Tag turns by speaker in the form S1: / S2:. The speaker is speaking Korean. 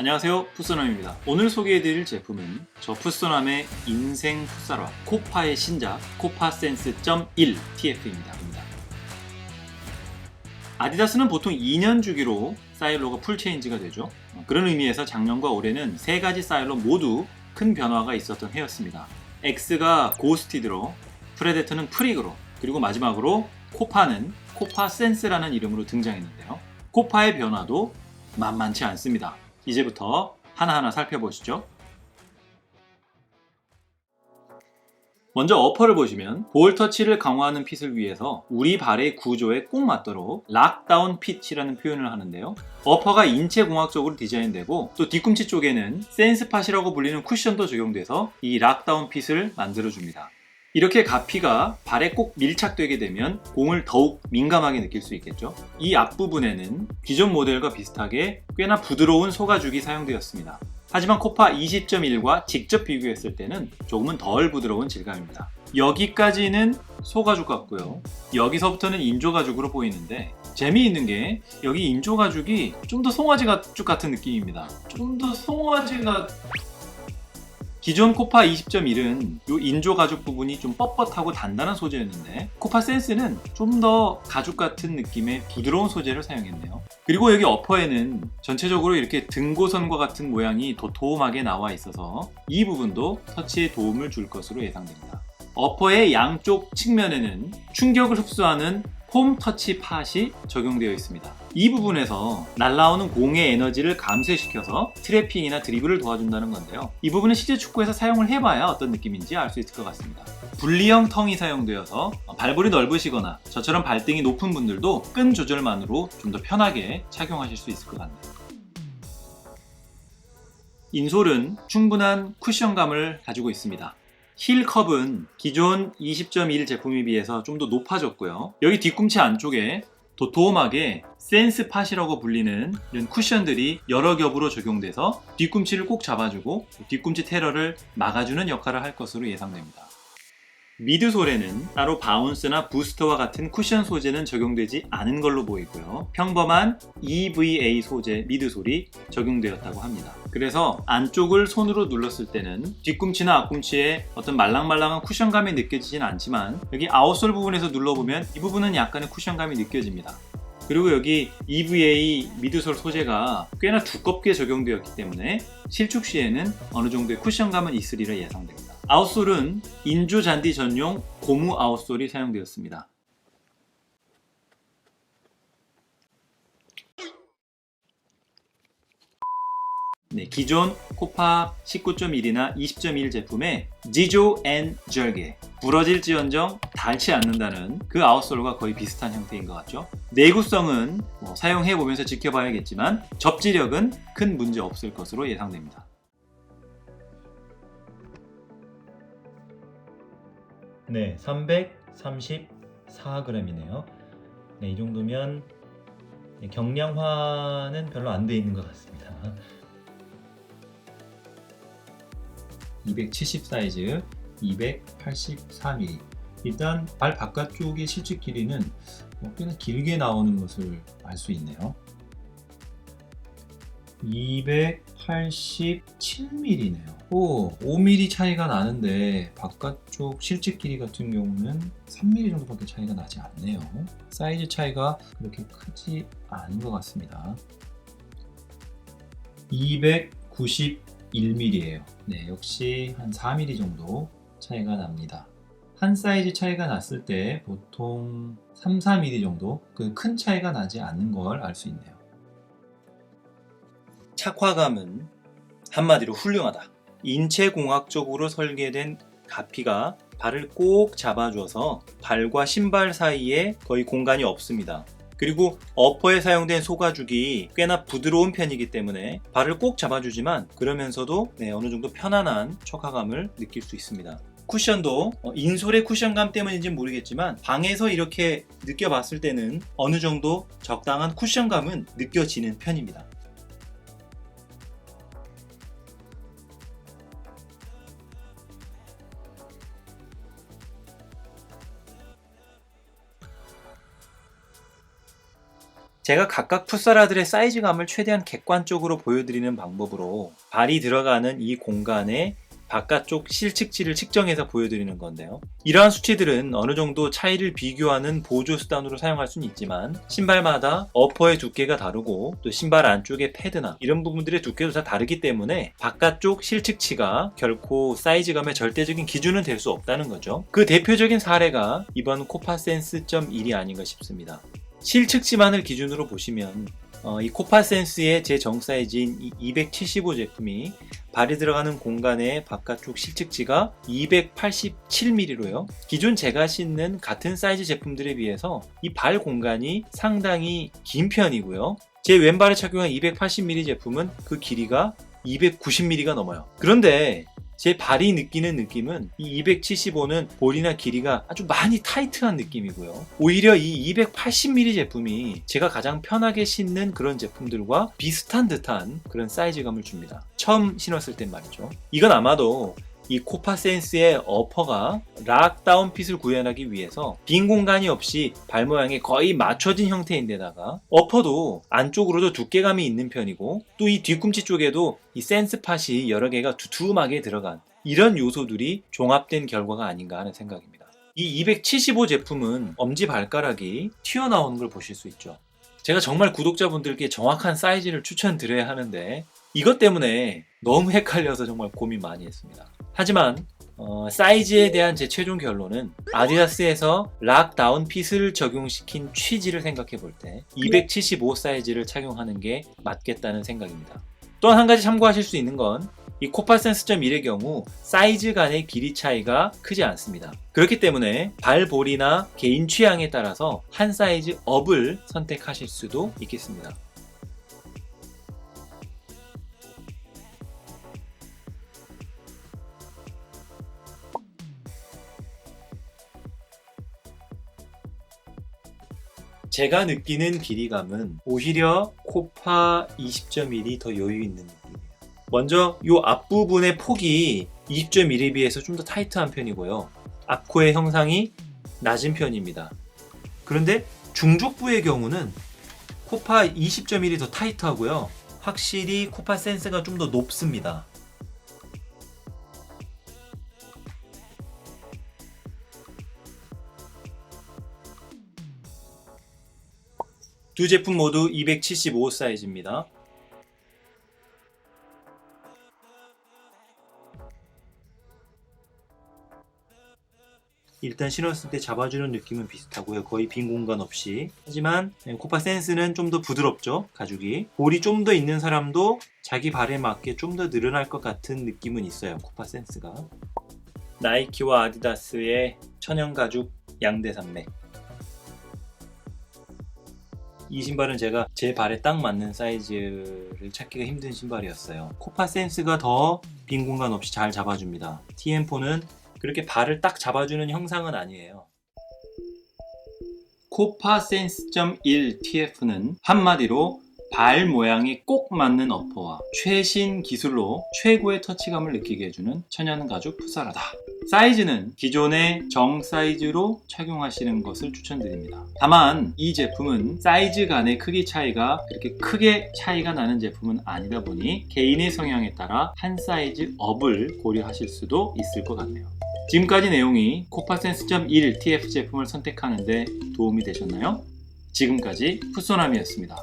S1: 안녕하세요. 푸스남입니다. 오늘 소개해드릴 제품은 저 푸스남의 인생 풋사라 코파의 신작 코파센스.1 TF입니다. 아디다스는 보통 2년 주기로 사일로가 풀체인지가 되죠. 그런 의미에서 작년과 올해는 세 가지 사일로 모두 큰 변화가 있었던 해였습니다. X가 고스티드로 프레데터는 프릭으로 그리고 마지막으로 코파는 코파 센스라는 이름으로 등장했는데요. 코파의 변화도 만만치 않습니다 이제부터 하나하나 살펴보시죠. 먼저 어퍼를 보시면 볼 터치를 강화하는 핏을 위해서 우리 발의 구조에 꼭 맞도록 락다운 핏이라는 표현을 하는데요. 어퍼가 인체 공학적으로 디자인되고 또 뒤꿈치 쪽에는 센스팟이라고 불리는 쿠션도 적용돼서 이 락다운 핏을 만들어줍니다. 이렇게 가피가 발에 꼭 밀착되게 되면 공을 더욱 민감하게 느낄 수 있겠죠. 이 앞부분에는 기존 모델과 비슷하게 꽤나 부드러운 소가죽이 사용되었습니다. 하지만 코파 20.1과 직접 비교했을 때는 조금은 덜 부드러운 질감입니다. 여기까지는 소가죽 같고요. 여기서부터는 인조가죽으로 보이는데 재미있는 게 여기 인조가죽이 좀 더 송아지 가죽 같은 느낌입니다. 좀 더 송아지 가 기존 코파 20.1은 이 인조 가죽 부분이 좀 뻣뻣하고 단단한 소재였는데 코파 센스는 좀 더 가죽 같은 느낌의 부드러운 소재를 사용했네요. 그리고 여기 어퍼에는 전체적으로 이렇게 등고선과 같은 모양이 도톰하게 나와 있어서 이 부분도 터치에 도움을 줄 것으로 예상됩니다. 어퍼의 양쪽 측면에는 충격을 흡수하는 폼 터치 팟이 적용되어 있습니다. 이 부분에서 날라오는 공의 에너지를 감쇄시켜서 트래핑이나 드리블을 도와준다는 건데요. 이 부분은 실제 축구에서 사용을 해봐야 어떤 느낌인지 알 수 있을 것 같습니다. 분리형 텅이 사용되어서 발볼이 넓으시거나 저처럼 발등이 높은 분들도 끈 조절만으로 좀 더 편하게 착용하실 수 있을 것 같네요. 인솔은 충분한 쿠션감을 가지고 있습니다. 힐 컵은 기존 20.1 제품에 비해서 좀 더 높아졌고요. 여기 뒤꿈치 안쪽에 도톰하게 센스 팟이라고 불리는 이런 쿠션들이 여러 겹으로 적용돼서 뒤꿈치를 꼭 잡아주고 뒤꿈치 테러를 막아주는 역할을 할 것으로 예상됩니다. 미드솔에는 따로 바운스나 부스터와 같은 쿠션 소재는 적용되지 않은 걸로 보이고요. 평범한 EVA 소재 미드솔이 적용되었다고 합니다. 그래서 안쪽을 손으로 눌렀을 때는 뒤꿈치나 앞꿈치에 어떤 말랑말랑한 쿠션감이 느껴지진 않지만 여기 아웃솔 부분에서 눌러보면 이 부분은 약간의 쿠션감이 느껴집니다. 그리고 여기 EVA 미드솔 소재가 꽤나 두껍게 적용되었기 때문에 실축 시에는 어느 정도의 쿠션감은 있으리라 예상됩니다. 아웃솔은 인조 잔디 전용 고무 아웃솔이 사용되었습니다. 네, 기존 코파 19.1이나 20.1 제품의 지조 앤 절개 부러질지언정 닳지 않는다는 그 아웃솔과 거의 비슷한 형태인 것 같죠? 내구성은 뭐 사용해 보면서 지켜봐야겠지만 접지력은 큰 문제 없을 것으로 예상됩니다. 네, 334g이네요. 네, 이 정도면 경량화는 별로 안 돼 있는 것 같습니다 270 사이즈 284mm 일단 발 바깥쪽의 실측 길이는 뭐 꽤나 길게 나오는 것을 알 수 있네요. 287mm네요. 오, 5mm 차이가 나는데 바깥쪽 실측 길이 같은 경우는 3mm 정도밖에 차이가 나지 않네요. 사이즈 차이가 그렇게 크지 않은 것 같습니다. 290 1mm예요. 네, 역시 한 4mm 정도 차이가 납니다. 한 사이즈 차이가 났을 때 보통 3, 4mm 정도 그 큰 차이가 나지 않는 걸 알 수 있네요. 착화감은 한마디로 훌륭하다. 인체공학적으로 설계된 가피가 발을 꼭 잡아줘서 발과 신발 사이에 거의 공간이 없습니다. 그리고 어퍼에 사용된 소가죽이 꽤나 부드러운 편이기 때문에 발을 꼭 잡아주지만 그러면서도 네, 어느 정도 편안한 척화감을 느낄 수 있습니다. 쿠션도 어, 인솔의 쿠션감 때문인지 모르겠지만 방에서 이렇게 느껴봤을 때는 어느 정도 적당한 쿠션감은 느껴지는 편입니다. 제가 각각 풋사라들의 사이즈감을 최대한 객관적으로 보여드리는 방법으로 발이 들어가는 이 공간에 바깥쪽 실측지를 측정해서 보여드리는 건데요. 이러한 수치들은 어느 정도 차이를 비교하는 보조 수단으로 사용할 수는 있지만 신발마다 어퍼의 두께가 다르고 또 신발 안쪽의 패드나 이런 부분들의 두께도 다 다르기 때문에 바깥쪽 실측치가 결코 사이즈감의 절대적인 기준은 될 수 없다는 거죠. 그 대표적인 사례가 이번 코파센스.1이 아닌가 싶습니다. 실측지만을 기준으로 보시면 어, 이 코파센스의 제 정사이즈인 이275 제품이 발이 들어가는 공간의 바깥쪽 실측지가 287mm로요. 기존 제가 신는 같은 사이즈 제품들에 비해서 이 발 공간이 상당히 긴 편이고요. 제 왼발에 착용한 280mm 제품은 그 길이가 290mm가 넘어요. 그런데 제 발이 느끼는 느낌은 이 275는 볼이나 길이가 아주 많이 타이트한 느낌이고요. 오히려 이 280mm 제품이 제가 가장 편하게 신는 그런 제품들과 비슷한 듯한 그런 사이즈감을 줍니다. 처음 신었을 땐 말이죠. 이건 아마도 이 코파센스의 어퍼가 락다운 핏을 구현하기 위해서 빈 공간이 없이 발 모양에 거의 맞춰진 형태인데다가 어퍼도 안쪽으로도 두께감이 있는 편이고 또 이 뒤꿈치 쪽에도 이 센스 팟이 여러 개가 두툼하게 들어간 이런 요소들이 종합된 결과가 아닌가 하는 생각입니다. 이 275 제품은 엄지 발가락이 튀어나오는 걸 보실 수 있죠. 제가 정말 구독자분들께 정확한 사이즈를 추천드려야 하는데 이것 때문에 너무 헷갈려서 정말 고민 많이 했습니다. 하지만 어, 사이즈에 대한 제 최종 결론은 아디다스에서 락 다운 핏을 적용시킨 취지를 생각해 볼 때 275 사이즈를 착용하는 게 맞겠다는 생각입니다. 또한 가지 참고하실 수 있는 건 이 코파센스.1의 경우 사이즈 간의 길이 차이가 크지 않습니다. 그렇기 때문에 발볼이나 개인 취향에 따라서 한 사이즈 업을 선택하실 수도 있겠습니다. 제가 느끼는 길이감은 오히려 코파 20.1이 더 여유 있는 느낌이에요. 먼저 이 앞부분의 폭이 20.1에 비해서 좀 더 타이트한 편이고요. 앞코의 형상이 낮은 편입니다. 그런데 중족부의 경우는 코파 20.1이 더 타이트하고요. 확실히 코파 센스가 좀 더 높습니다. 두 제품 모두 275 사이즈입니다. 일단 신었을 때 잡아주는 느낌은 비슷하고요. 거의 빈 공간 없이. 하지만 코파 센스는 좀 더 부드럽죠. 가죽이. 볼이 좀 더 있는 사람도 자기 발에 맞게 좀 더 늘어날 것 같은 느낌은 있어요. 코파 센스가. 나이키와 아디다스의 천연 가죽 양대 산맥. 이 신발은 제가 제 발에 딱 맞는 사이즈를 찾기가 힘든 신발이었어요. 코파 센스가 더 빈 공간 없이 잘 잡아줍니다. TM4는 그렇게 발을 딱 잡아주는 형상은 아니에요. 코파 센스.1 TF는 한마디로 발 모양이 꼭 맞는 어퍼와 최신 기술로 최고의 터치감을 느끼게 해주는 천연 가죽 풋사라다. 사이즈는 기존의 정 사이즈로 착용하시는 것을 추천드립니다. 다만 이 제품은 사이즈 간의 크기 차이가 그렇게 크게 차이가 나는 제품은 아니다 보니 개인의 성향에 따라 한 사이즈 업을 고려하실 수도 있을 것 같네요. 지금까지 내용이 코파센스.1 TF 제품을 선택하는데 도움이 되셨나요? 지금까지 풋소남이었습니다.